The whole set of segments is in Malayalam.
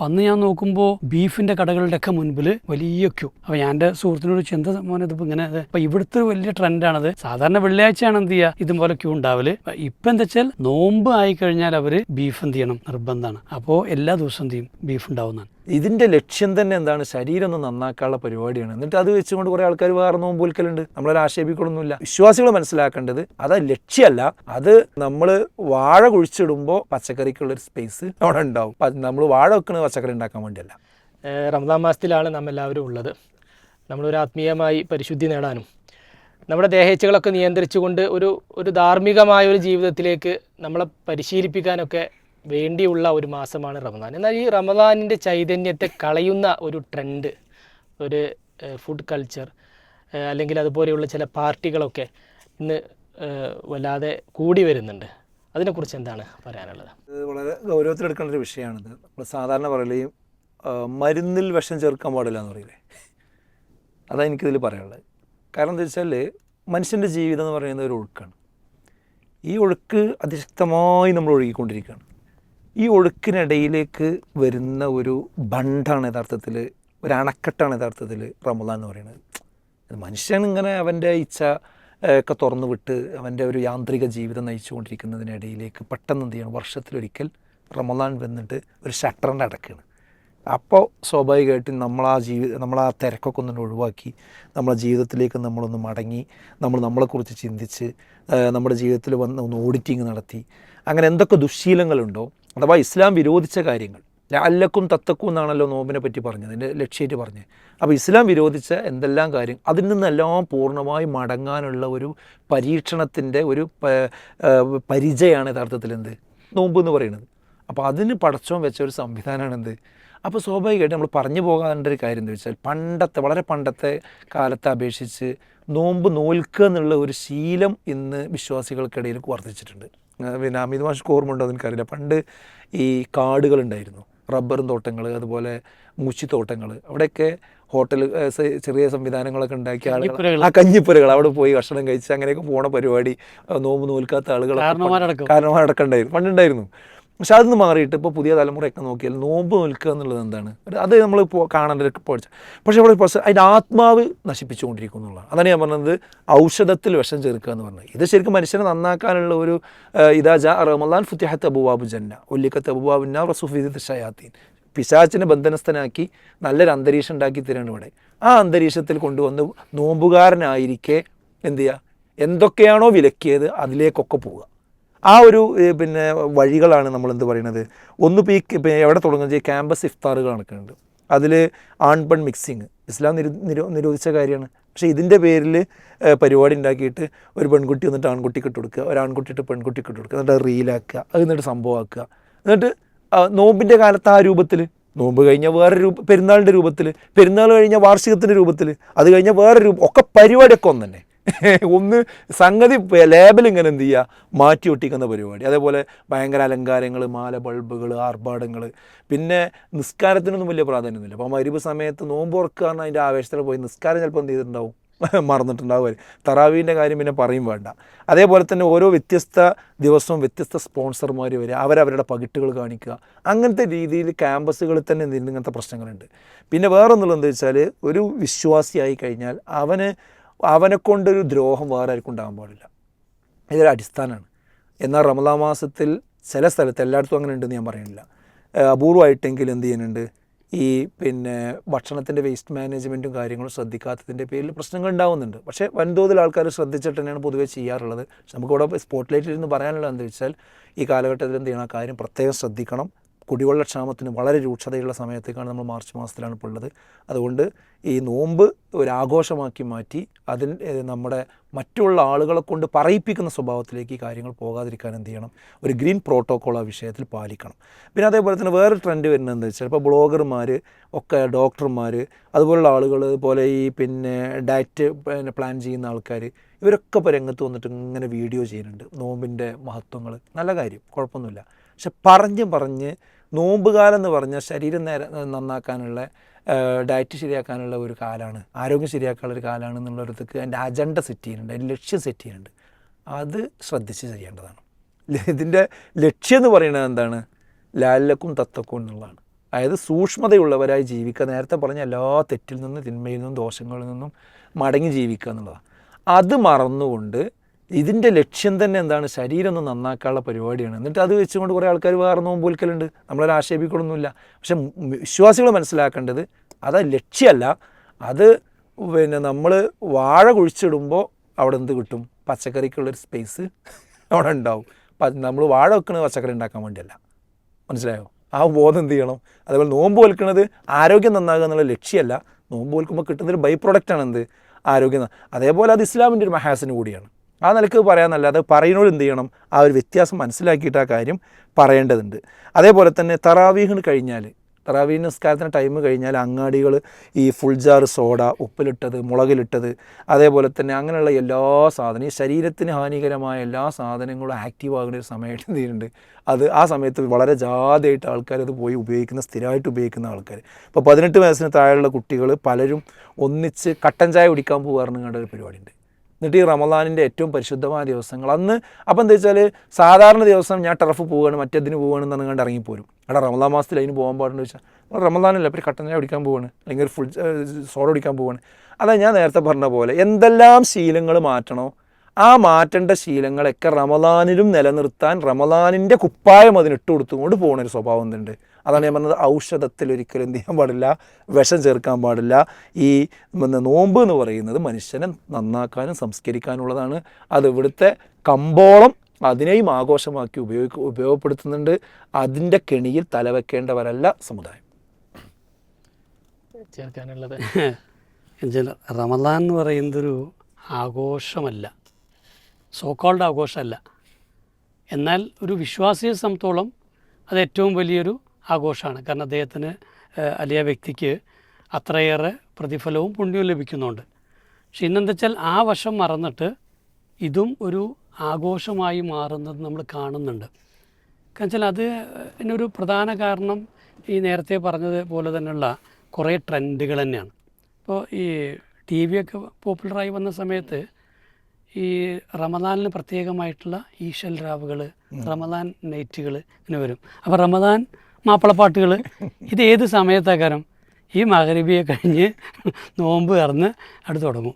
അന്ന് ഞാൻ നോക്കുമ്പോൾ ബീഫിന്റെ കടകളുടെ ഒക്കെ മുൻപിൽ വലിയ ക്യൂ. അപ്പൊ ഞാൻ എന്റെ സുഹൃത്തിനോട് ചെന്ത മോനെ ഇതിപ്പോ ഇങ്ങനെ? ഇത്?" അപ്പൊ ഇവിടുത്തെ വലിയ ട്രെൻഡാണത്. സാധാരണ വെള്ളിയാഴ്ചയാണ് എന്ത് ചെയ്യുക ഇതുപോലെ ക്യൂ ഉണ്ടാവൽ. ഇപ്പൊ എന്താ വെച്ചാൽ നോമ്പ് ആയി കഴിഞ്ഞാൽ അവർ ബീഫ് എന്ത് ചെയ്യണം? നിർബന്ധമാണ് അപ്പോൾ എല്ലാ ദിവസവും എന്ത് ചെയ്യും? ബീഫ് ഉണ്ടാവുന്നതാണ്. ഇതിന്റെ ലക്ഷ്യം തന്നെ എന്താണ്? ശരീരം ഒന്ന് നന്നാക്കാനുള്ള പരിപാടിയാണ്. എന്നിട്ട് അത് വെച്ചുകൊണ്ട് കുറേ ആൾക്കാർ വേറെ നോമ്പൊലിക്കലുണ്ട് നമ്മളൊരു ആക്ഷേപിക്കണമൊന്നുമില്ല. വിശ്വാസികൾ മനസ്സിലാക്കേണ്ടത് അത് ലക്ഷ്യമല്ല. അത് നമ്മൾ വാഴ കുഴിച്ചിടുമ്പോൾ പച്ചക്കറിക്കുള്ളൊരു സ്പേസ് അവിടെ ഉണ്ടാവും. നമ്മൾ വാഴ വെക്കുന്നത് പച്ചക്കറി ഉണ്ടാക്കാൻ വേണ്ടിയല്ല. റമദാൻ മാസത്തിലാണ് നാം എല്ലാവരും ഉള്ളത്. നമ്മളൊരു ആത്മീയമായി പരിശുദ്ധി നേടാനും നമ്മുടെ ദേഹേച്ഛകളൊക്കെ നിയന്ത്രിച്ചുകൊണ്ട് ഒരു ഒരു ധാർമ്മികമായ ഒരു ജീവിതത്തിലേക്ക് നമ്മളെ പരിശീലിപ്പിക്കാനൊക്കെ വേണ്ടിയുള്ള ഒരു മാസമാണ് റമദാൻ. എന്നാൽ ഈ റമദാനിന്റെ ചൈതന്യത്തെ കളയുന്ന ഒരു ട്രെൻഡ് ഒരു ഫുഡ് കൾച്ചർ അല്ലെങ്കിൽ അതുപോലെയുള്ള ചില പാർട്ടികളൊക്കെ ഇന്ന് വല്ലാതെ കൂടി വരുന്നുണ്ട്. അതിനെക്കുറിച്ച് എന്താണ് പറയാനുള്ളത്? ഇത് വളരെ ഗൗരവത്തിലെടുക്കേണ്ട ഒരു വിഷയമാണിത്. നമ്മൾ സാധാരണ പറയലേ ആ, മരുന്നിൽ വിഷം ചേർക്കാൻ പാടില്ല എന്ന് പറയില്ലേ? അതാണ് എനിക്കിതിൽ പറയാനുള്ളത്. കാരണം എന്താ വെച്ചാൽ മനുഷ്യന്റെ ജീവിതം എന്ന് പറയുന്നത് ഒരു ഒഴുക്കാണ്. ഈ ഒഴുക്ക് അതിശക്തമായി നമ്മൾ ഒഴുകിക്കൊണ്ടിരിക്കുകയാണ്. ഈ ഒഴുക്കിനിടയിലേക്ക് വരുന്ന ഒരു ബണ്ടാണ് യഥാർത്ഥത്തിൽ ഒരു അണക്കെട്ടാണ് യഥാർത്ഥത്തിൽ റമദാൻ എന്ന് പറയുന്നത്. മനുഷ്യൻ ഇങ്ങനെ അവന്റെ ഇച്ഛ ഒക്കെ തുറന്നു വിട്ട് അവന്റെ ഒരു യാന്ത്രിക ജീവിതം നയിച്ചുകൊണ്ടിരിക്കുന്നതിനിടയിലേക്ക് പെട്ടെന്ന് എന്ത് ചെയ്യണം? വർഷത്തിലൊരിക്കൽ റമദാൻ വന്നിട്ട് ഒരു ഷട്ടറിന്റെ അടക്കുകയാണ് അപ്പോൾ സ്വാഭാവികമായിട്ടും നമ്മളാ ജീവി നമ്മൾ ആ തിരക്കൊക്കെ ഒന്ന് ഒഴിവാക്കി നമ്മളെ ജീവിതത്തിലേക്ക് നമ്മളൊന്ന് മടങ്ങി നമ്മൾ നമ്മളെക്കുറിച്ച് ചിന്തിച്ച് നമ്മുടെ ജീവിതത്തിൽ വന്ന് ഒന്ന് ഓഡിറ്റിങ് നടത്തി അങ്ങനെ എന്തൊക്കെ ദുശ്ശീലങ്ങളുണ്ടോ അഥവാ ഇസ്ലാം വിരോധിച്ച കാര്യങ്ങൾ. അല്ലക്കും തത്തക്കും എന്നാണല്ലോ നോമ്പിനെ പറ്റി പറഞ്ഞത് എന്റെ ലക്ഷ്യമായിട്ട് പറഞ്ഞത്. അപ്പോൾ ഇസ്ലാം വിരോധിച്ച എന്തെല്ലാം കാര്യം അതിൽ നിന്നെല്ലാം പൂർണമായി മടങ്ങാനുള്ള ഒരു പരീക്ഷണത്തിന്റെ ഒരു പരിചയമാണ് യഥാർത്ഥത്തിൽ എന്ത്? നോമ്പ് എന്ന് പറയുന്നത്. അപ്പോൾ അതിന് പടച്ചോൻ വെച്ച ഒരു സംവിധാനമാണ് എന്ത്? അപ്പോൾ സ്വാഭാവികമായിട്ട് നമ്മൾ പറഞ്ഞു പോകാണ്ട ഒരു കാര്യം എന്താ വെച്ചാൽ പണ്ടത്തെ വളരെ പണ്ടത്തെ കാലത്തെ അപേക്ഷിച്ച് നോമ്പ് നോൽക്കുക എന്നുള്ള ഒരു ശീലം ഇന്ന് വിശ്വാസികൾക്കിടയിൽ വർദ്ധിച്ചിട്ടുണ്ട്. പിന്നെ അമിത് മാഷ്ക്ക് ഓർമ്മ എനിക്കറിയില്ല. പണ്ട് ഈ കാടുകൾ ഉണ്ടായിരുന്നു. റബ്ബറും തോട്ടങ്ങൾ അതുപോലെ മൂച്ചിത്തോട്ടങ്ങൾ അവിടെയൊക്കെ ഹോട്ടൽ ചെറിയ സംവിധാനങ്ങളൊക്കെ ഉണ്ടാക്കിയ ആളുകൾ ആ കഞ്ഞിപ്പുരകൾ. അവിടെ പോയി ഭക്ഷണം കഴിച്ച് അങ്ങനെയൊക്കെ പോണ പരിപാടി നോമ്പ് നോൽക്കാത്ത ആളുകൾ. കാരണവന്മാരടക്കം ഉണ്ടായിരുന്നു. പണ്ടുണ്ടായിരുന്നു. പക്ഷെ അതിന്ന് മാറിയിട്ട് ഇപ്പോൾ പുതിയ തലമുറയൊക്കെ നോക്കിയാൽ നോമ്പ് നിൽക്കുക എന്നുള്ളത് എന്താണ്? അത് നമ്മൾ ഇപ്പോൾ കാണേണ്ട ഒരു പോയിന്റ് പക്ഷേ ഇവിടെ പ്രശ്നം അതിന്റെ ആത്മാവ് നശിപ്പിച്ചുകൊണ്ടിരിക്കും എന്നുള്ളതാണ്. അതാണ് ഞാൻ പറഞ്ഞത് ഔഷധത്തിൽ വിഷം ചേർക്കുക എന്ന് പറഞ്ഞത്. ഇത് ശരിക്കും മനുഷ്യനെ നന്നാക്കാനുള്ള ഒരു ഇതാ ജാ റമലാൻ ഫുത്തിഹത്ത് അബുവാബു ജന്ന ഒല്ലിക്കത്ത് അബുബാബുന്ന റസുഫീദ് ഷയാത്തീൻ. പിശാച്ചിനെ ബന്ധനസ്ഥനാക്കി നല്ലൊരു അന്തരീക്ഷം ഉണ്ടാക്കി തരാണ് ഇവിടെ. ആ അന്തരീക്ഷത്തിൽ കൊണ്ടുവന്ന് നോമ്പുകാരനായിരിക്കെ എന്ത് ചെയ്യുക എന്തൊക്കെയാണോ വിലക്കിയത് അതിലേക്കൊക്കെ പോവുക. ആ ഒരു പിന്നെ വഴികളാണ് നമ്മൾ എന്ത് പറയുന്നത് ഒന്ന് ഈ എവിടെ തുടങ്ങുന്നത്? ക്യാമ്പസ് ഇഫ്താറുകൾ നടക്കുന്നുണ്ട്. അതിൽ ആൺ പെൺ മിക്സിങ്. ഇസ്ലാം നിരു നിരോ നിരോധിച്ച കാര്യമാണ്. പക്ഷേ ഇതിന്റെ പേരിൽ പരിപാടി ഉണ്ടാക്കിയിട്ട് ഒരു പെൺകുട്ടി വന്നിട്ട് ആൺകുട്ടിക്ക് ഇട്ട് കൊടുക്കുക ഒരു ആൺകുട്ടി ഇട്ട് പെൺകുട്ടിക്ക് ഇട്ട് കൊടുക്കുക എന്നിട്ട് അത് റീലാക്കുക അത് എന്നിട്ട് സംഭവമാക്കുക എന്നിട്ട് നോമ്പിന്റെ കാലത്ത് ആ രൂപത്തിൽ നോമ്പ് കഴിഞ്ഞാൽ വേറെ രൂപ പെരുന്നാളിന്റെ രൂപത്തിൽ പെരുന്നാൾ കഴിഞ്ഞാൽ വാർഷികത്തിന്റെ രൂപത്തിൽ അത് കഴിഞ്ഞാൽ വേറെ രൂപം ഒക്കെ പരിപാടിയൊക്കെ ഒന്ന് തന്നെ ഒന്ന് സംഗതി ലേബൽ ഇങ്ങനെ എന്ത് ചെയ്യുക മാറ്റി ഒട്ടിക്കുന്ന പരിപാടി. അതേപോലെ ഭയങ്കര അലങ്കാരങ്ങൾ മാല ബൾബുകൾ ആർഭാടങ്ങൾ പിന്നെ നിസ്കാരത്തിനൊന്നും വലിയ പ്രാധാന്യമൊന്നുമില്ല. അപ്പോൾ മരുവ് സമയത്ത് നോമ്പ് ഓർക്കുക കാരണം അതിന്റെ ആവേശത്തിൽ പോയി നിസ്കാരം ചിലപ്പോൾ എന്ത് ചെയ്തിട്ടുണ്ടാവും? മറന്നിട്ടുണ്ടാവും തറാവീന്റെ കാര്യം പിന്നെ പറയും വേണ്ട. അതേപോലെ തന്നെ ഓരോ വ്യത്യസ്ത ദിവസവും വ്യത്യസ്ത സ്പോൺസർമാർ വരിക അവരവരുടെ പകിട്ടുകൾ കാണിക്കുക. അങ്ങനത്തെ രീതിയിൽ ക്യാമ്പസുകളിൽ തന്നെ എന്തെങ്കിലും ഇങ്ങനത്തെ പ്രശ്നങ്ങളുണ്ട്. പിന്നെ വേറൊന്നുള്ളത് എന്താ വെച്ചാൽ ഒരു വിശ്വാസിയായി കഴിഞ്ഞാൽ അവന് അവനെ കൊണ്ടൊരു ദ്രോഹം വേറെ ആർക്കും ഉണ്ടാകാൻ പാടില്ല. ഇതൊരു അടിസ്ഥാനമാണ് എന്നാൽ റമദാ മാസത്തിൽ ചില സ്ഥലത്ത് എല്ലായിടത്തും അങ്ങനെ ഉണ്ടെന്ന് ഞാൻ പറയുന്നില്ല. അപൂർവമായിട്ടെങ്കിലും എന്ത് ചെയ്യുന്നുണ്ട്? ഈ പിന്നെ ഭക്ഷണത്തിന്റെ വേസ്റ്റ് മാനേജ്മെന്റും കാര്യങ്ങളും ശ്രദ്ധിക്കാത്തതിന്റെ പേരിൽ പ്രശ്നങ്ങൾ ഉണ്ടാവുന്നുണ്ട്. പക്ഷേ വൻതോതിൽ ആൾക്കാർ ശ്രദ്ധിച്ചിട്ട് തന്നെയാണ് പൊതുവെ ചെയ്യാറുള്ളത്. നമുക്കിവിടെ സ്പോട്ട് ലൈറ്റിൽ ഇരുന്ന് പറയാനുള്ളത് എന്താ വെച്ചാൽ ഈ കാലഘട്ടത്തിൽ എന്ത് ചെയ്യണം? ആ കാര്യം പ്രത്യേകം ശ്രദ്ധിക്കണം. കുടിവെള്ളക്ഷാമത്തിന് വളരെ രൂക്ഷതയുള്ള സമയത്തേക്കാണ് നമ്മൾ മാർച്ച് മാസത്തിലാണ് ഇപ്പോൾ ഉള്ളത്. അതുകൊണ്ട് ഈ നോമ്പ് ഒരു ആഘോഷമാക്കി മാറ്റി അതിൽ നമ്മുടെ മറ്റുള്ള ആളുകളെ കൊണ്ട് പറയിപ്പിക്കുന്ന സ്വഭാവത്തിലേക്ക് ഈ കാര്യങ്ങൾ പോകാതിരിക്കാൻ എന്ത് ചെയ്യണം? ഒരു ഗ്രീൻ പ്രോട്ടോക്കോൾ ആ വിഷയത്തിൽ പാലിക്കണം. പിന്നെ അതേപോലെ തന്നെ വേറെ ട്രെൻഡ് വരുന്നത് എന്താ വെച്ചാൽ ഇപ്പോൾ ബ്ലോഗർമാർ ഒക്കെ ഡോക്ടർമാർ അതുപോലുള്ള ആളുകൾ പോലെ ഈ പിന്നെ ഡയറ്റ് പിന്നെ പ്ലാൻ ചെയ്യുന്ന ആൾക്കാർ ഇവരൊക്കെ ഇപ്പോൾ രംഗത്ത് വന്നിട്ട് ഇങ്ങനെ വീഡിയോ ചെയ്യുന്നുണ്ട്. നോമ്പിന്റെ മഹത്വങ്ങൾ നല്ല കാര്യം. കുഴപ്പമൊന്നുമില്ല. പക്ഷെ പറഞ്ഞ് പറഞ്ഞ് നോമ്പുകാലം എന്ന് പറഞ്ഞാൽ ശരീരം നേരെ നന്നാക്കാനുള്ള ഡയറ്റ് ശരിയാക്കാനുള്ള ഒരു കാലമാണ് ആരോഗ്യം ശരിയാക്കാനുള്ള ഒരു കാലമാണ് എന്നുള്ളൊരിടത്തേക്ക് അതിന്റെ അജണ്ട സെറ്റ് ചെയ്യുന്നുണ്ട്. അതിന്റെ ലക്ഷ്യം സെറ്റ് ചെയ്യുന്നുണ്ട്. അത് ശ്രദ്ധിച്ച് ചെയ്യേണ്ടതാണ്. ഇതിന്റെ ലക്ഷ്യം എന്ന് പറയുന്നത് എന്താണ്? ലാലക്കും തത്തക്കും എന്നുള്ളതാണ്. അതായത് സൂക്ഷ്മതയുള്ളവരായി ജീവിക്കുക. നേരത്തെ പറഞ്ഞ എല്ലാ തെറ്റിൽ നിന്നും തിന്മയിൽ നിന്നും ദോഷങ്ങളിൽ നിന്നും മടങ്ങി ജീവിക്കുക എന്നുള്ളതാണ്. അത് മറന്നുകൊണ്ട് ഇതിന്റെ ലക്ഷ്യം തന്നെ എന്താണ്? ശരീരം ഒന്ന് നന്നാക്കാനുള്ള പരിപാടിയാണ്. എന്നിട്ട് അത് വെച്ചുകൊണ്ട് കുറേ ആൾക്കാർ വേറെ നോമ്പൊലിക്കലുണ്ട് നമ്മളൊരു ആക്ഷേപിക്കലൊന്നുമില്ല പക്ഷെ വിശ്വാസികൾ മനസ്സിലാക്കേണ്ടത് അത് ലക്ഷ്യമല്ല. അത് പിന്നെ നമ്മൾ വാഴ കുഴിച്ചിടുമ്പോൾ അവിടെ എന്ത് കിട്ടും? പച്ചക്കറിക്കുള്ളൊരു സ്പേസ് അവിടെ ഉണ്ടാവും. നമ്മൾ വാഴ വെക്കുന്നത് പച്ചക്കറി ഉണ്ടാക്കാൻ വേണ്ടിയല്ല. മനസ്സിലായോ? ആ ബോധം എന്ത് ചെയ്യണം? അതേപോലെ നോമ്പ് വലിക്കുന്നത് ആരോഗ്യം നന്നാകുക എന്നുള്ള ലക്ഷ്യമല്ല. നോമ്പ് വലിക്കുമ്പോൾ കിട്ടുന്നൊരു ബൈ പ്രൊഡക്റ്റാണ് എന്ത്? ആരോഗ്യം അതേപോലെ അത് ഇസ്ലാമിന്റെ ഒരു മഹാസിന് കൂടിയാണ്. ആ നിലയ്ക്ക് പറയാമെന്നല്ലാതെ പറയുന്നവർ എന്ത് ചെയ്യണം? ആ ഒരു വ്യത്യാസം മനസ്സിലാക്കിയിട്ട് ആ കാര്യം പറയേണ്ടതുണ്ട്. അതേപോലെ തന്നെ തറാവീഹിന് കഴിഞ്ഞാൽ തറാവീഹ് നിസ്കാരത്തിന് ടൈം കഴിഞ്ഞാൽ അങ്ങാടികൾ ഈ ഫുൾ ജാർ സോഡ ഉപ്പിലിട്ടത് മുളകിലിട്ടത് അതേപോലെ തന്നെ അങ്ങനെയുള്ള എല്ലാ സാധനവും ഈ ശരീരത്തിന് ഹാനികരമായ എല്ലാ സാധനങ്ങളും ആക്റ്റീവ് ആകുന്ന ഒരു സമയമായിട്ട് ചെയ്യുന്നുണ്ട്? അത് ആ സമയത്ത് വളരെ ജാതയായിട്ട് ആൾക്കാർ അത് പോയി ഉപയോഗിക്കുന്ന സ്ഥിരമായിട്ട് ഉപയോഗിക്കുന്ന ആൾക്കാർ ഇപ്പോൾ പതിനെട്ട് വയസ്സിന് താഴെയുള്ള കുട്ടികൾ പലരും ഒന്നിച്ച് കട്ടൻ ചായ കുടിക്കാൻ പോകാറുണ്ട് ഒരു പരിപാടിയുണ്ട്. എന്നിട്ട് ഈ റമദാനിന്റെ ഏറ്റവും പരിശുദ്ധമായ ദിവസങ്ങൾ. അന്ന് അപ്പം എന്താ വെച്ചാൽ സാധാരണ ദിവസം ഞാൻ ടർഫ് പോവുകയാണ് മറ്റേതിന് പോവുകയാണെന്ന് പറഞ്ഞ് കണ്ട് ഇറങ്ങിപ്പോരും. എടാ റമദാൻ മാസത്തിൽ അതിന് പോകാൻ പാടുണ്ട് വെച്ചാൽ "നമ്മൾ റമദാനല്ല ഇപ്പോൾ കട്ടൻ ചായ കുടിക്കാൻ പോവാണ് അല്ലെങ്കിൽ ഒരു ഫുൾ സോഡ കുടിക്കാൻ പോവാണ്. അതാ ഞാൻ നേരത്തെ പറഞ്ഞ പോലെ എന്തെല്ലാം ശീലങ്ങൾ മാറ്റണോ ആ മാറ്റേണ്ട ശീലങ്ങളൊക്കെ റമദാനിലും നിലനിർത്താൻ റമദാനിന്റെ കുപ്പായം അതിനിട്ട് കൊടുത്തുകൊണ്ട് പോകുന്ന ഒരു സ്വഭാവം എന്തുണ്ട്? അതാണ് ഞാൻ പറഞ്ഞത് ഔഷധത്തിൽ ഒരിക്കലും എന്ത് ചെയ്യാൻ പാടില്ല വിഷം ചേർക്കാൻ പാടില്ല. ഈ നോമ്പ് എന്ന് പറയുന്നത് മനുഷ്യനെ നന്നാക്കാനും സംസ്കരിക്കാനുള്ളതാണ്. അത് ഇവിടുത്തെ കമ്പോളം അതിനെയും ആഘോഷമാക്കി ഉപയോഗ ഉപയോഗപ്പെടുത്തുന്നുണ്ട്. അതിന്റെ കെണിയിൽ തലവെക്കേണ്ടവരല്ല സമുദായം. ചേർക്കാനുള്ളത്. എന്നുവെച്ചാൽ റമദാൻ എന്ന് പറയുന്നതൊരു ആഘോഷമല്ല. സോക്കോൾഡ് ആഘോഷമല്ല. എന്നാൽ ഒരു വിശ്വാസിയെ സംബന്ധിച്ചോളം അത് ഏറ്റവും വലിയൊരു ആഘോഷമാണ്. കാരണം അദ്ദേഹത്തിന് അലിയ വ്യക്തിക്ക് അത്രയേറെ പ്രതിഫലവും പുണ്യവും ലഭിക്കുന്നുണ്ട്. പക്ഷെ ഇന്നെന്താ വെച്ചാൽ ആ വശം മറന്നിട്ട് ഇതും ഒരു ആഘോഷമായി മാറുന്നത് നമ്മൾ കാണുന്നുണ്ട്. കാരണം വെച്ചാൽ അത് എന്നൊരു പ്രധാന കാരണം ഈ നേരത്തെ പറഞ്ഞതുപോലെ തന്നെയുള്ള കുറേ ട്രെൻഡുകൾ തന്നെയാണ്. ഇപ്പോൾ ഈ ടി വി ഒക്കെ പോപ്പുലറായി വന്ന സമയത്ത് ഈ റമദാനിന് പ്രത്യേകമായിട്ടുള്ള ഈശൽ രാവുകൾ റമദാൻ നൈറ്റുകൾ ഇങ്ങനെ വരും. അപ്പോൾ റമദാൻ മാപ്പിളപ്പാട്ടുകൾ ഇത് ഏത് സമയത്താക്കാരം ഈ മകരബിയെ കഴിഞ്ഞ് നോമ്പ് കറന്ന് അവിടെ തുടങ്ങും.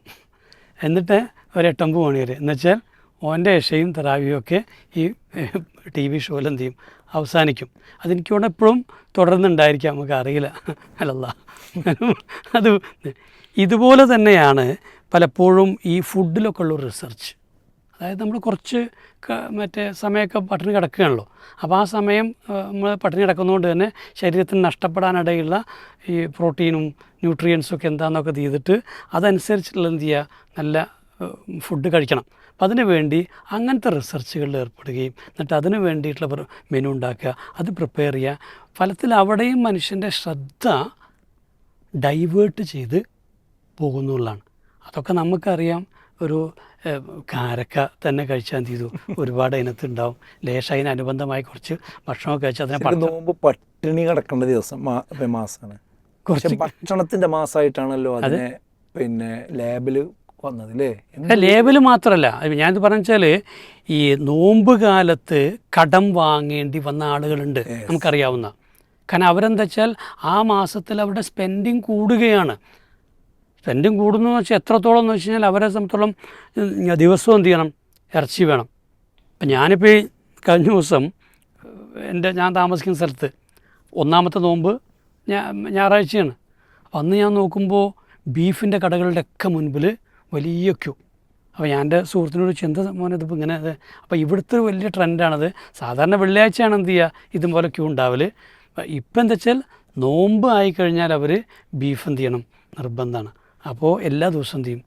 എന്നിട്ട് ഒരു എട്ടൊമ്പത് മണി വരെ. എന്നുവെച്ചാൽ ഓന്റെ രക്ഷയും തറാവിയും ഒക്കെ ഈ ടി വി ഷോയിൽ എന്ത് ചെയ്യും? അവസാനിക്കും. അതെനിക്കോടെ എപ്പോഴും തുടർന്നുണ്ടായിരിക്കാം. നമുക്ക് അറിയില്ല. അല്ലല്ല. അത് ഇതുപോലെ തന്നെയാണ് പലപ്പോഴും ഈ ഫുഡിലൊക്കെ ഉള്ള റിസർച്ച് അതായത് നമ്മൾ കുറച്ച് മറ്റേ സമയമൊക്കെ പട്ടിണി കിടക്കുകയാണല്ലോ. അപ്പോൾ ആ സമയം നമ്മൾ പട്ടിണി കിടക്കുന്നതുകൊണ്ട് തന്നെ ശരീരത്തിന് നഷ്ടപ്പെടാനിടയുള്ള ഈ പ്രോട്ടീനും ന്യൂട്രിയൻസും ഒക്കെ എന്താണെന്നൊക്കെ ചെയ്തിട്ട് അതനുസരിച്ചുള്ള എന്ത് ചെയ്യുക? നല്ല ഫുഡ് കഴിക്കണം. അപ്പം അതിന് വേണ്ടി അങ്ങനത്തെ റിസർച്ചുകളിൽ ഏർപ്പെടുകയും എന്നിട്ട് അതിനു വേണ്ടിയിട്ടുള്ള മെനു ഉണ്ടാക്കുക. അത് പ്രിപ്പയർ ചെയ്യുക. ഫലത്തിൽ അവിടെയും മനുഷ്യന്റെ ശ്രദ്ധ ഡൈവേർട്ട് ചെയ്ത് പോകുന്നുള്ളതാണ്. അതൊക്കെ നമുക്കറിയാം. ഒരു കാരക്ക തന്നെ കഴിച്ചാൽ എന്ത് ചെയ്തു? ഒരുപാട് ഇനത്തുണ്ടാവും ലേശം അതിനനുബന്ധമായി കുറച്ച് ഭക്ഷണമൊക്കെ കഴിച്ചാൽ അതിനെ നോമ്പ് പട്ടിണി കിടക്കേണ്ട ദിവസം മാസമാണ് കുറച്ച് ഭക്ഷണത്തിന്റെ മാസമായിട്ടാണല്ലോ അതിനെ പിന്നെ ലേബൽ വന്നതില്ലേ? ലേബൽ മാത്രമല്ല. ഞാൻ ഞാനിത് പറഞ്ഞു വെച്ചാൽ ഈ നോമ്പ് കാലത്ത് കടം വാങ്ങേണ്ടി വന്ന ആളുകളുണ്ട്. നമുക്കറിയാവുന്ന. കാരണം അവരെന്താ വെച്ചാൽ ആ മാസത്തിൽ അവരുടെ സ്പെൻഡിങ് കൂടുകയാണ്. സ്പെൻഡിങ് കൂടുന്നു എന്ന് വെച്ചാൽ എത്രത്തോളം എന്ന് വെച്ച് കഴിഞ്ഞാൽ അവരെ സംബന്ധിച്ചോളം ദിവസവും എന്ത് ചെയ്യണം? ഇറച്ചി വേണം. അപ്പം ഞാനിപ്പോൾ ഈ കഴിഞ്ഞ ദിവസം എന്റെ ഞാൻ താമസിക്കുന്ന സ്ഥലത്ത് ഒന്നാമത്തെ നോമ്പ് ഞായറാഴ്ചയാണ്. അന്ന് ഞാൻ നോക്കുമ്പോൾ ബീഫിന്റെ കടകളുടെ ഒക്കെ മുൻപിൽ വലിയ ക്യൂ. അപ്പോൾ ഞാൻ എന്റെ സുഹൃത്തിനോട് ചിന്ത മോനെ ഇതിപ്പോൾ ഇങ്ങനെ അപ്പോൾ ഇവിടുത്തെ വലിയ ട്രെൻഡാണത്. സാധാരണ വെള്ളിയാഴ്ചയാണ് എന്ത് ചെയ്യുക? ഇതുപോലെ ക്യൂ ഉണ്ടാവൽ ഇപ്പം എന്താ വെച്ചാൽ നോമ്പ് ആയിക്കഴിഞ്ഞാൽ അവർ ബീഫ് എന്ത് ചെയ്യണം? നിർബന്ധമാണ്. അപ്പോൾ എല്ലാ ദിവസവും എന്ത് ചെയ്യും?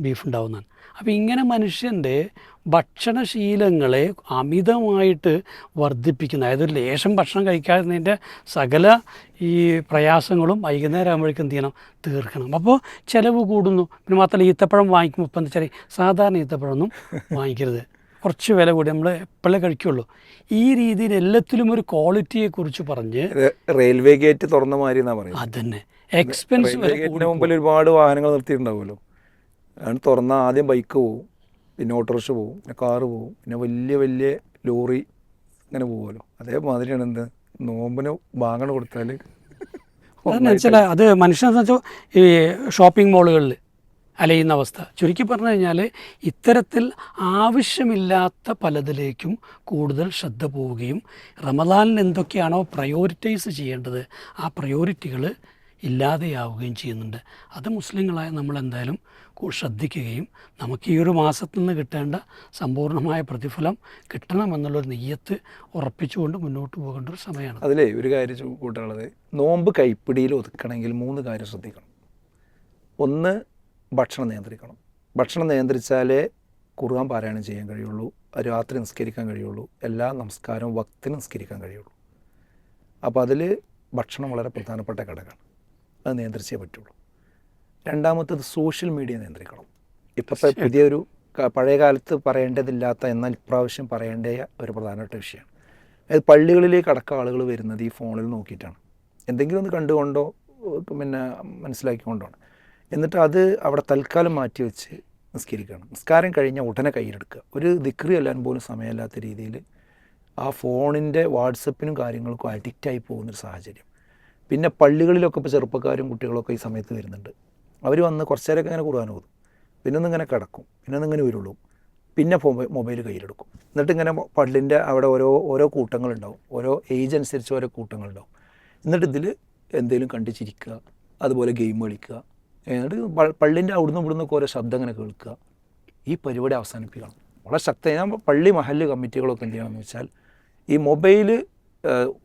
ബീഫ് ഉണ്ടാവുന്നതാണ്. അപ്പോൾ ഇങ്ങനെ മനുഷ്യന്റെ ഭക്ഷണശീലങ്ങളെ അമിതമായിട്ട് വർദ്ധിപ്പിക്കുന്ന അതായത് ഒരു ലേശം ഭക്ഷണം കഴിക്കാതിന്റെ സകല ഈ പ്രയാസങ്ങളും വൈകുന്നേരം ആകുമ്പോഴേക്കും എന്ത് ചെയ്യണം? തീർക്കണം. അപ്പോൾ ചിലവ് കൂടുന്നു. പിന്നെ മാത്രമല്ല ഈത്തപ്പഴം വാങ്ങിക്കുമ്പോൾ ഇപ്പം എന്താ വെച്ചാൽ സാധാരണ ഈത്തപ്പഴമൊന്നും വാങ്ങിക്കരുത്. കുറച്ച് വില കൂടി നമ്മൾ എപ്പോഴേ കഴിക്കുള്ളൂ. ഈ രീതിയിൽ എല്ലാത്തിലും ഒരു ക്വാളിറ്റിയെക്കുറിച്ച് പറഞ്ഞ് റെയിൽവേ ഗേറ്റ് തുറന്ന മാതിരി അത് പറയുന്നത് അതന്നെ. എക്സ്പെൻസ് മുമ്പിൽ ഒരുപാട് വാഹനങ്ങൾ നിർത്തിയിട്ടുണ്ടാവുമല്ലോ. അതാണ് തുറന്ന ആദ്യം ബൈക്ക് പോവും പിന്നെ ഓട്ടോറിക്ഷ പോവും പിന്നെ കാറ് പോവും പിന്നെ വലിയ വലിയ ലോറി ഇങ്ങനെ പോകുമല്ലോ അതേമാതിരിയാണ് എന്ത്? നോമ്പിന് വാങ്ങണ കൊടുത്താൽ വെച്ചാൽ അത് മനുഷ്യനെ വെച്ചാൽ ഈ ഷോപ്പിംഗ് മാളുകളിൽ അലയുന്ന അവസ്ഥ. ചുരുക്കി പറഞ്ഞു കഴിഞ്ഞാൽ ഇത്തരത്തിൽ ആവശ്യമില്ലാത്ത പലതിലേക്കും കൂടുതൽ ശ്രദ്ധ പോവുകയും റമദാനിൽ എന്തൊക്കെയാണോ പ്രയോറിറ്റൈസ് ചെയ്യേണ്ടത് ആ പ്രയോറിറ്റികൾ ഇല്ലാതെയാവുകയും ചെയ്യുന്നുണ്ട്. അത് മുസ്ലിങ്ങളായ നമ്മൾ എന്തായാലും ശ്രദ്ധിക്കുകയും നമുക്ക് ഈ ഒരു മാസത്തിൽ നിന്ന് കിട്ടേണ്ട സമ്പൂർണമായ പ്രതിഫലം കിട്ടണമെന്നുള്ളൊരു നെയ്യത്ത് ഉറപ്പിച്ചുകൊണ്ട് മുന്നോട്ട് പോകേണ്ട ഒരു സമയമാണ്. അതിലേ ഒരു കാര്യം കൂട്ടാനുള്ളത്. നോമ്പ് കൈപ്പിടിയിൽ ഒതുക്കണമെങ്കിൽ മൂന്ന് കാര്യം ശ്രദ്ധിക്കണം. ഒന്ന് ഭക്ഷണം നിയന്ത്രിക്കണം. ഭക്ഷണം നിയന്ത്രിച്ചാലേ ഖുർആൻ പാരായണം ചെയ്യാൻ കഴിയുള്ളൂ രാത്രി നിസ്കരിക്കാൻ കഴിയുള്ളൂ എല്ലാ നമസ്കാരവും വക്തിന് നിസ്കരിക്കാൻ കഴിയുള്ളൂ. അപ്പോൾ അതിൽ ഭക്ഷണം വളരെ പ്രധാനപ്പെട്ട ഘടകമാണ്. അത് നിയന്ത്രിച്ചേ പറ്റുള്ളൂ. രണ്ടാമത്തത് സോഷ്യൽ മീഡിയ നിയന്ത്രിക്കണം. ഇപ്പോഴത്തെ പുതിയൊരു പഴയ കാലത്ത് പറയേണ്ടതില്ലാത്ത എന്നാൽ ഇപ്രാവശ്യം പറയേണ്ട ഒരു പ്രധാനപ്പെട്ട വിഷയമാണ് അതായത് പള്ളികളിലേക്ക് അടക്കം ആളുകൾ വരുന്നത് ഈ ഫോണിൽ നോക്കിയിട്ടാണ്. എന്തെങ്കിലും ഒന്ന് കണ്ടുകൊണ്ടോ പിന്നെ മനസ്സിലാക്കിക്കൊണ്ടാണ്. എന്നിട്ട് അത് അവിടെ തൽക്കാലം മാറ്റി വെച്ച് നിസ്കരിക്കണം. നിസ്കാരം കഴിഞ്ഞാൽ ഉടനെ കയ്യിലെടുക്കുക. ഒരു ദിക്രി അല്ലാൻ പോലും സമയമില്ലാത്ത രീതിയിൽ ആ ഫോണിന്റെ വാട്സപ്പിനും കാര്യങ്ങൾക്കും അഡിക്റ്റായി പോകുന്നൊരു സാഹചര്യം. പിന്നെ പള്ളികളിലൊക്കെ ഇപ്പോൾ ചെറുപ്പക്കാരും കുട്ടികളൊക്കെ ഈ സമയത്ത് വരുന്നുണ്ട്. അവർ വന്ന് കുറച്ച് നേരമൊക്കെ ഇങ്ങനെ കുറാൻ പോകും പിന്നെ ഒന്നിങ്ങനെ കിടക്കും. പിന്നെ ഒന്നിങ്ങനെ ഉരുളും. പിന്നെ മൊബൈൽ കയ്യിലെടുക്കും. എന്നിട്ട് ഇങ്ങനെ പള്ളിന്റെ അവിടെ ഓരോ ഓരോ കൂട്ടങ്ങളുണ്ടാവും. ഓരോ ഏജ് അനുസരിച്ച് ഓരോ കൂട്ടങ്ങളുണ്ടാവും. എന്നിട്ട് ഇതിൽ എന്തെങ്കിലും കണ്ട് ചിരിക്കുക അതുപോലെ ഗെയിം കളിക്കുക. എന്നിട്ട് പള്ളിന്റെ അവിടുന്ന് ഇവിടുന്നൊക്കെ ഓരോ ശബ്ദം ഇങ്ങനെ കേൾക്കുക. ഈ പരിപാടി അവസാനിപ്പിക്കണം. വളരെ ശക്തമായി. പള്ളി മഹല്ല് കമ്മിറ്റികളൊക്കെ എന്ത് ചെയ്യണമെന്ന് വെച്ചാൽ ഈ മൊബൈൽ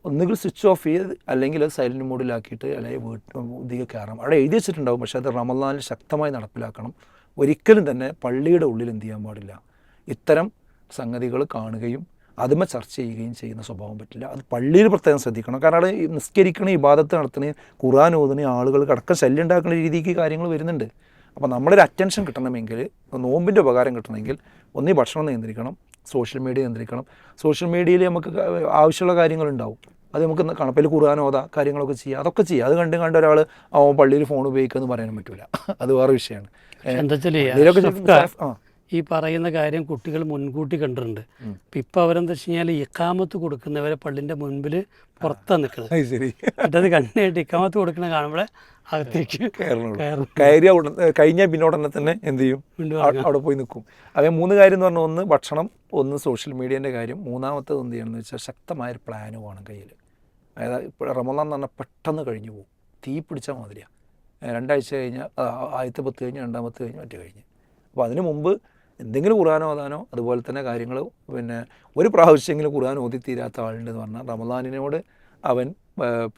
ഒന്നുകിൽ സ്വിച്ച് ഓഫ് ചെയ്ത് അല്ലെങ്കിൽ അത് സൈലന്റ് മോഡിലാക്കിയിട്ട് അല്ലെങ്കിൽ വീട്ടിൽ ഇതിൽ കയറാം അവിടെ എഴുതി വെച്ചിട്ടുണ്ടാവും. പക്ഷേ അത് റമദാനിൽ ശക്തമായി നടപ്പിലാക്കണം. ഒരിക്കലും തന്നെ പള്ളിയുടെ ഉള്ളിൽ എന്ത് ചെയ്യാൻ പാടില്ല. ഇത്തരം സംഗതികൾ കാണുകയും അതുമ ചർച്ച ചെയ്യുകയും ചെയ്യുന്ന സ്വഭാവം പറ്റില്ല. അത് പള്ളിയിൽ പ്രത്യേകം ശ്രദ്ധിക്കണം. കാരണം അവിടെ നിസ്കരിക്കണ ഇബാദത്ത് നടത്തണ ഖുർആൻ ഓതുന്ന ആളുകൾക്ക് അടക്കം ശല്യം ഉണ്ടാക്കുന്ന രീതിക്ക് കാര്യങ്ങൾ വരുന്നുണ്ട്. അപ്പോൾ നമ്മളൊരു അറ്റൻഷൻ കിട്ടണമെങ്കിൽ നോമ്പിന്റെ ഉപകാരം കിട്ടണമെങ്കിൽ ഒന്നീ ഭക്ഷണം നിയന്ത്രിക്കണം. സോഷ്യൽ മീഡിയ നിയന്ത്രിക്കണം. സോഷ്യൽ മീഡിയയിൽ നമുക്ക് ആവശ്യമുള്ള കാര്യങ്ങളുണ്ടാവും. അത് നമുക്ക് കണപ്പിൽ അതാ കാര്യങ്ങളൊക്കെ ചെയ്യുക അതൊക്കെ ചെയ്യുക അത് കണ്ടും കണ്ട ഒരാൾ പള്ളിയിൽ ഫോൺ ഉപയോഗിക്കുമെന്ന് പറയാനും പറ്റില്ല അത് വേറെ വിഷയമാണ്. എന്താ ഈ പറയുന്ന കാര്യം കുട്ടികൾ മുൻകൂട്ടി കണ്ടിട്ടുണ്ട്. അപ്പം ഇപ്പം അവരെന്താ വെച്ച് കഴിഞ്ഞാൽ ഇക്കാമത്ത് കൊടുക്കുന്നവരെ പള്ളിന്റെ മുൻപിൽ പുറത്താണ് നിൽക്കുന്നത് എന്നിട്ടത് കണ്ണിട്ട് ഇക്കാമത്ത് കൊടുക്കണ കാണുമ്പോഴേ അകത്തേക്ക് കയറും കഴിഞ്ഞാൽ പിന്നെ ഉടനെ തന്നെ എന്ത് ചെയ്യും? അവിടെ- പോയി നിൽക്കും അതേ മൂന്ന് കാര്യം എന്ന് പറഞ്ഞാൽ ഒന്ന് ഭക്ഷണം ഒന്ന് സോഷ്യൽ മീഡിയേന്റെ കാര്യം. മൂന്നാമത്തത് എന്ത് ചെയ്യണമെന്ന് വെച്ചാൽ ശക്തമായൊരു പ്ലാന് വേണം കയ്യിൽ അതായത് ഇപ്പോൾ റമദാൻ എന്ന് പറഞ്ഞാൽ പെട്ടെന്ന് കഴിഞ്ഞു പോകും തീ പിടിച്ച മാതിരിയാണ് രണ്ടാഴ്ച കഴിഞ്ഞാൽ ആദ്യത്തെ പത്ത് കഴിഞ്ഞ് രണ്ടാമത്തെ കഴിഞ്ഞ് മറ്റേ കഴിഞ്ഞ്. അപ്പോൾ അതിന് മുമ്പ് എന്തെങ്കിലും ഖുർആൻ ഓതാനോ അതുപോലെ തന്നെ കാര്യങ്ങൾ പിന്നെ ഒരു പ്രാവശ്യമെങ്കിലും ഖുർആൻ ഓതിത്തീരാത്ത ആളുണ്ടെന്ന് പറഞ്ഞാൽ റമദാനിനോട് അവൻ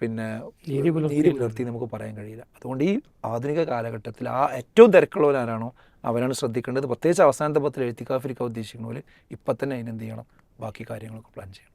പിന്നെ നീതി പുലർത്തി. നമുക്ക് പറയാൻ കഴിയില്ല. അതുകൊണ്ട് ഈ ആധുനിക കാലഘട്ടത്തിൽ ആ ഏറ്റവും തിരക്കുള്ളവരാരാണോ അവനാണ് ശ്രദ്ധിക്കേണ്ടത്. പ്രത്യേകിച്ച് അവസാനത്തെ പത്തിൽ എഴുത്തിക്കാഫിരിക്കാൻ ഉദ്ദേശിക്കുന്ന പോലെ ഇപ്പം തന്നെ അതിനെന്ത് ചെയ്യണം? ബാക്കി കാര്യങ്ങളൊക്കെ പ്ലാൻ ചെയ്യണം.